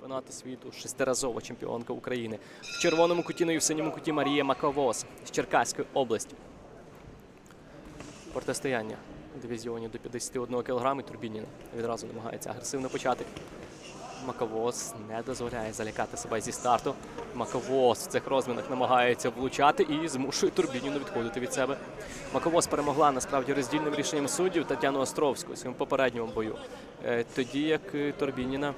чемпіонату світу, шестиразова чемпіонка України. В червоному куті, ну і в синьому куті Марія Маковоз з Черкаської області. Протистояння у дивізіоні до 51 кг Турбініна відразу намагається агресивно почати. Маковоз не дозволяє залякати себе зі старту. Маковоз в цих розмінах намагається влучати і змушує Турбініну відходити від себе. Маковоз перемогла насправді роздільним рішенням суддів Тетяну Островську у своєму попередньому бою. Е, Тоді як Турбініна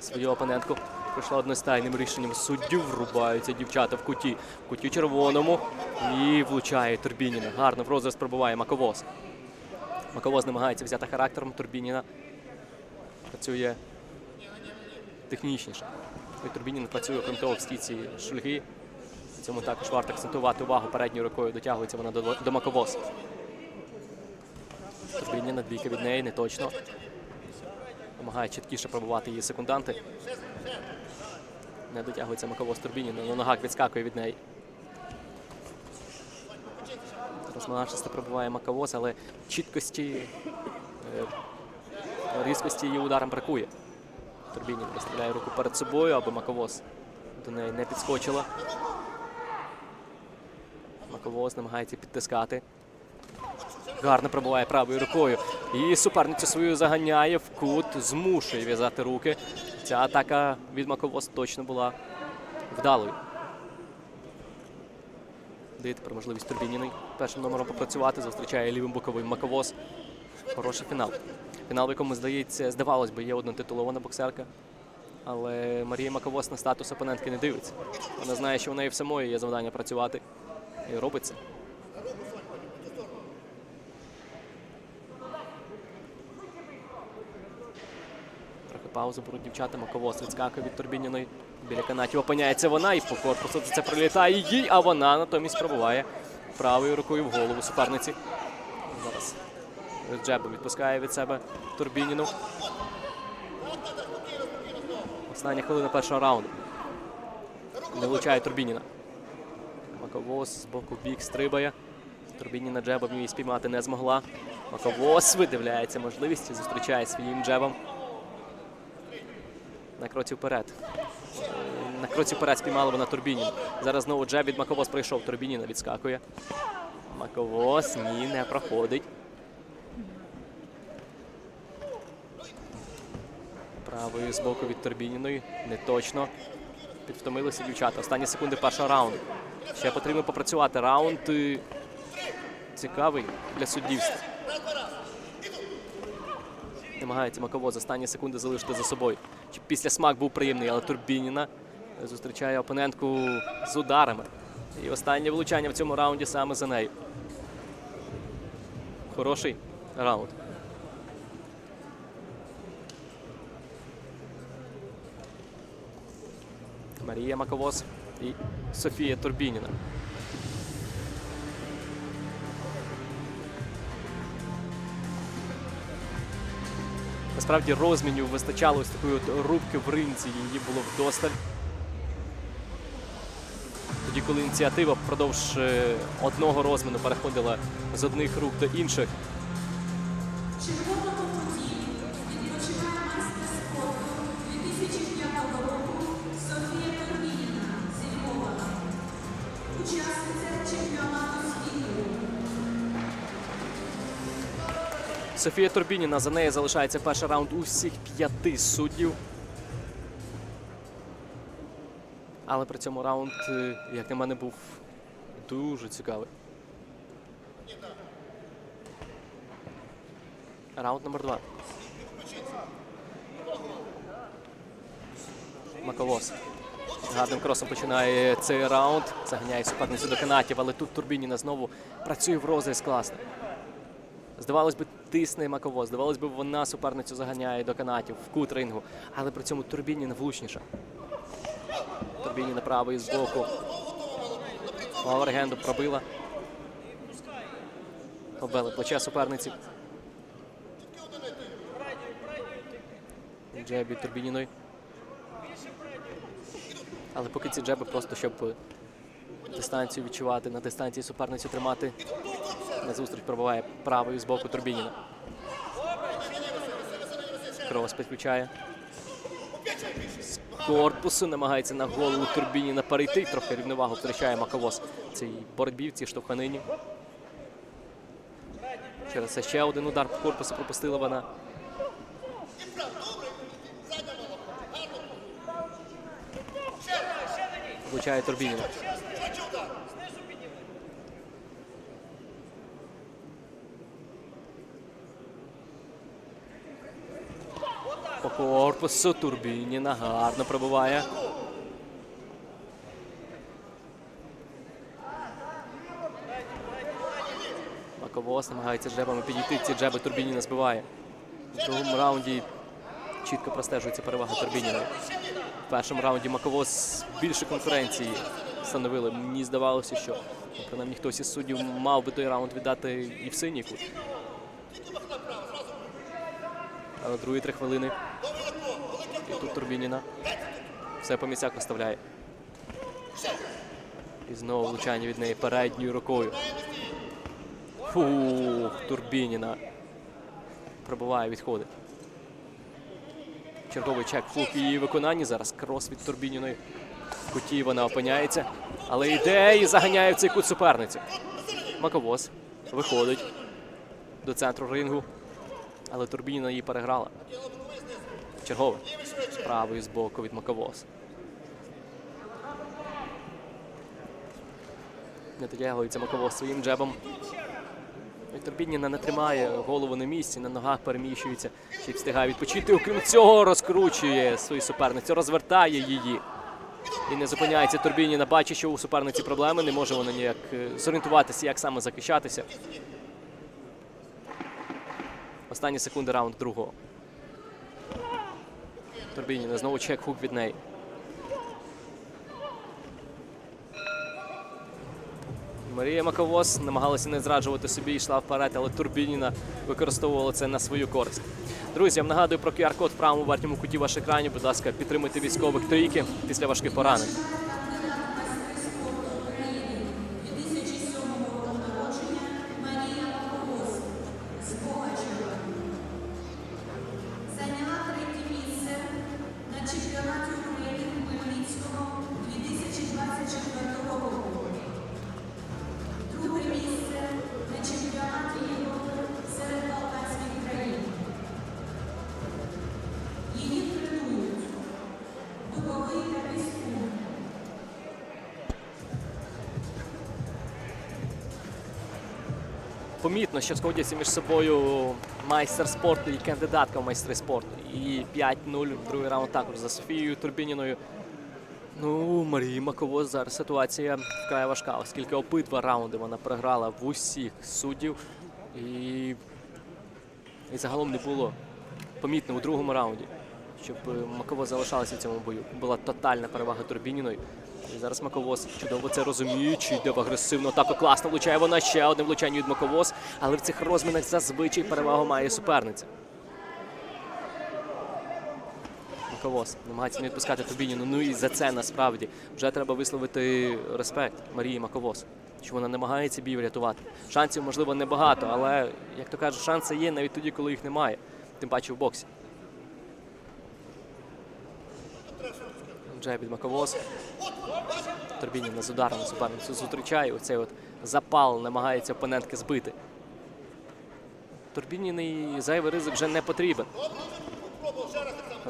свою опонентку пройшла одностайним рішенням суддів. Врубаються дівчата в куті, в куті червоному і влучає Турбініна. Гарно в розріз пробуває Маковоз. Маковоз намагається взяти характером. Турбініна працює технічніше. І Турбінін працює окрім того в стійці шульги. Цьому також варто акцентувати увагу. Передньою рукою дотягується вона до, до Маковоз. Турбініна двійка від неї, не точно. Намагає чіткіше пробувати її секунданти. Не дотягується Маковоз Турбініна, на ногах відскакує від неї. Розмагашисто пробуває Маковоз, але чіткості, е, різкості її ударом бракує. Турбінін виставляє руку перед собою, аби Маковоз до неї не підскочила. Маковоз намагається підтискати. Гарно пробуває правою рукою. І суперницю свою заганяє в кут, змушує в'язати руки. Ця атака від Маковоз точно була вдалою. Дає тепер можливість Турбініної першим номером попрацювати. Зустрічає лівим боковим Маковоз. Хороший фінал. Фінал, в якому здається, здавалось би, є одна титулована боксерка. Але Марія Маковос на статус опонентки не дивиться. Вона знає, що у неї в самої є завдання працювати. І робить паузу беруть дівчата. Маковос відскакує від Турбініної. Біля канатів опиняється вона, і по корпусу це прилітає їй, а вона натомість пробуває правою рукою в голову суперниці. Зараз Джеба відпускає від себе Турбініну. Остання хвилина першого раунду. Не влучає Турбініна. Маковоз з боку бік стрибає. Турбініна джебом її спіймати не змогла. Маковоз видивляється можливість і зустрічає своїм джебом. На кроці вперед. На кроці вперед спіймала вона Турбініну. Зараз знову джеб від Маковоз прийшов. Турбініна відскакує. Маковоз ні, не проходить. Правою з боку від Турбініної. Не точно. Підвтомилися дівчата. Останні секунди першого раунду. Ще потрібно попрацювати. Раунд е, цікавий для суддівства. Намагається Маковоз останні секунди залишити за собою. Після смак був приємний, але Турбініна зустрічає опонентку з ударами. І останнє влучання в цьому раунді саме за нею. Хороший раунд. Марія Маковоз і Софія Турбініна. Насправді розмінів вистачало ось такої от рубки в ринці, її було вдосталь. Тоді, коли ініціатива впродовж е, одного розміну переходила з одних рук до інших, Софія Турбініна за нею залишається перший раунд усіх п'яти суддів. Але при цьому раунд, е, як на мене, був дуже цікавий. Раунд номер два. Маковоз. Гарним кросом починає цей раунд. Заганяє суперницю до канатів, але тут Турбініна знову працює в розріз класно. Здавалось би, тисне Маковоз. Здавалось би, вона суперницю заганяє до канатів в кут рингу, але при цьому Турбініна влучніша. Турбініна правий з боку. Овергенду пробила. Побили плече суперниці. Джебі Турбініною. Але поки ці джеби просто щоб дистанцію відчувати, на дистанції суперницю тримати. На зустріч пробиває правою з боку Турбініна. Крос підключає. корпусу, намагається на голову Турбініна перейти. Трохи рівновагу втрачає Маковоз в цій боротьбі, в цій штовханині. Через це ще один удар по корпусу пропустила вона. Влучає Турбініна. По корпусу Турбініна гарно пробиває. Маковос намагається джебами підійти. Ці джеби Турбініна збиває. В другому раунді чітко простежується перевага Турбініна. В першому раунді Маковос більше конкуренції становили. Мені здавалося, що ну, принаймні хтось із суддів мав би той раунд віддати і в синій кут. Але другі три хвилини. І тут Турбініна. Все по місцях розставляє. І знову влучання від неї передньою рукою. Фух, Турбініна. Пробиває, відходить. Черговий чек фук її виконанні. Зараз крос від Турбініної. В куті вона опиняється. Але йде і заганяє в цей кут суперницю. Маковоз виходить до центру рингу. Але Турбініна її переграла. Чергове. Правою з боку від Маковоз. Не дотягується Маковоз своїм джебом. Турбініна не тримає голову на місці, на ногах переміщується, ще й встигає відпочити. Окрім цього, розкручує свою суперницю, розвертає її. І не зупиняється Турбініна, бачить, що у суперниці проблеми, не може вона ніяк е, зорієнтуватися, як саме захищатися. Останні секунди раунд другого. Турбініна знову чек-хук від неї. Марія Маковоз намагалася не зраджувати собі, йшла вперед, але Турбініна використовувала це на свою користь. Друзі, я нагадую про QR-код в правому верхньому куті вашого екрані. Будь ласка, підтримуйте військових трійки після важких поранень. Зайняла Помітно, що сходяться між собою майстер спорту і кандидатка в майстри спорту. І 5-0 другий раунд також за Софією Турбініною. Ну, Марії Маковоз зараз ситуація вкрай важка, оскільки обидва раунди вона програла в усіх суддів. І, і загалом не було помітно у другому раунді, щоб Маковоз залишалася в цьому бою. Була тотальна перевага Турбініної. І зараз Маковоз чудово це розуміючи, йде в агресивну атаку. Класно влучає вона ще одне влучання від Маковоз, але в цих розмінах зазвичай перевагу має суперниця. Маковоз намагається не відпускати Турбініну. Ну і за це насправді вже треба висловити респект Марії Маковоз. Що вона намагається бій врятувати. Шансів, можливо, небагато, але, як то кажуть, шанси є навіть тоді, коли їх немає. Тим паче в боксі. Джеб від Маковоз. Турбініна з ударом суперницю зустрічає. Оцей от запал намагається опонентки збити. Турбініний зайвий ризик вже не потрібен.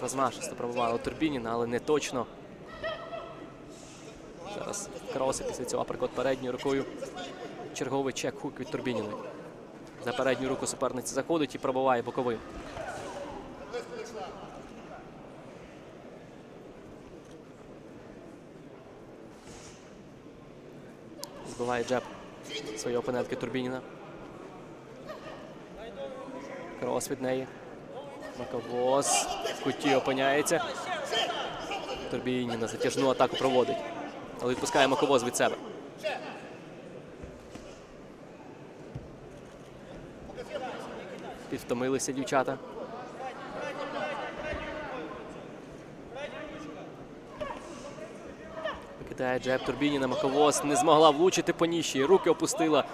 Розмашисто пробувала Турбініна, але не точно. Зараз кроси після цього априкот передньою рукою. Черговий чек-хук від Турбініної. За передню руку суперниці заходить і пробиває боковим. Збиває джеб своєї опонентки Турбініна. Крос від неї. Маковоз в куті опиняється. Турбініна затяжну атаку проводить. Але відпускає Маковоз від себе. Підвтомилися дівчата. Викидає джеб Турбініна. Маковоз не змогла влучити по ніші. Руки опустила.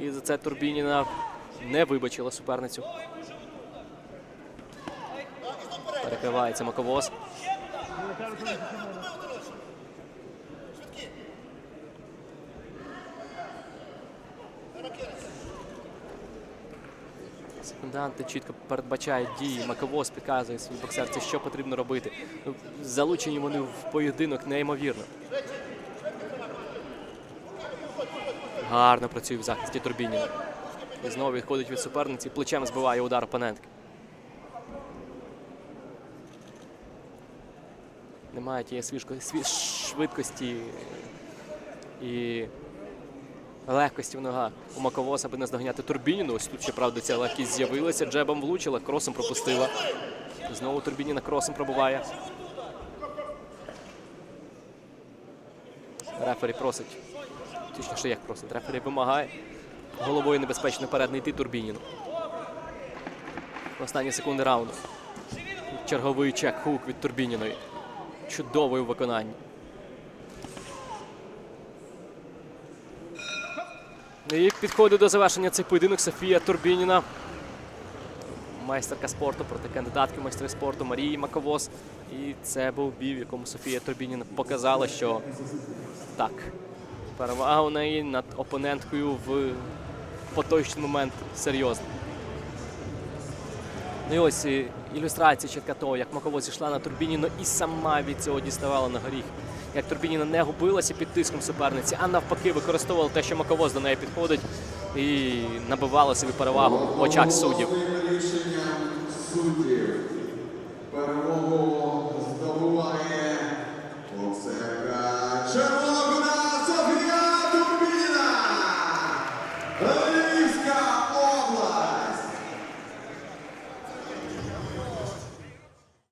І за це Турбініна не вибачила суперницю. Перекривається Маковоз. Секунданти чітко передбачають дії. Маковос підказує своїй боксерці, що потрібно робити. Залучені вони в поєдинок неймовірно. Гарно працює в захисті Турбініна. І знову відходить від суперниці, плечем збиває удар опонентки. Немає тієї швидкості і легкості в ногах у Маковоса, аби наздоганяти Турбініну. Ось тут, щоправда, ця легкість з'явилася. Джебом влучила, кросом пропустила. Знову Турбініна кросом пробуває. Рефері просить. Точніше, як просить. Рефері вимагає. Головою небезпечно вперед не йти Турбініну. Останні секунди раунду. Черговий чек-хук від Турбініної. Чудовий у виконанні. І підходить до завершення цей поєдинок Софія Турбініна. Майстерка спорту проти кандидатки майстри спорту Марії Маковоз. І це був бій, в якому Софія Турбініна показала, що так, перевага у неї над опоненткою в поточний момент серйозна. Ну і ось ілюстрація чітка того, як Маковоз зійшла на Турбініну і сама від цього діставала на горіх. Як Турбініна не губилася під тиском суперниці, а навпаки використовувала те, що Маковоз до неї підходить, і набивала собі перевагу в очах суддів.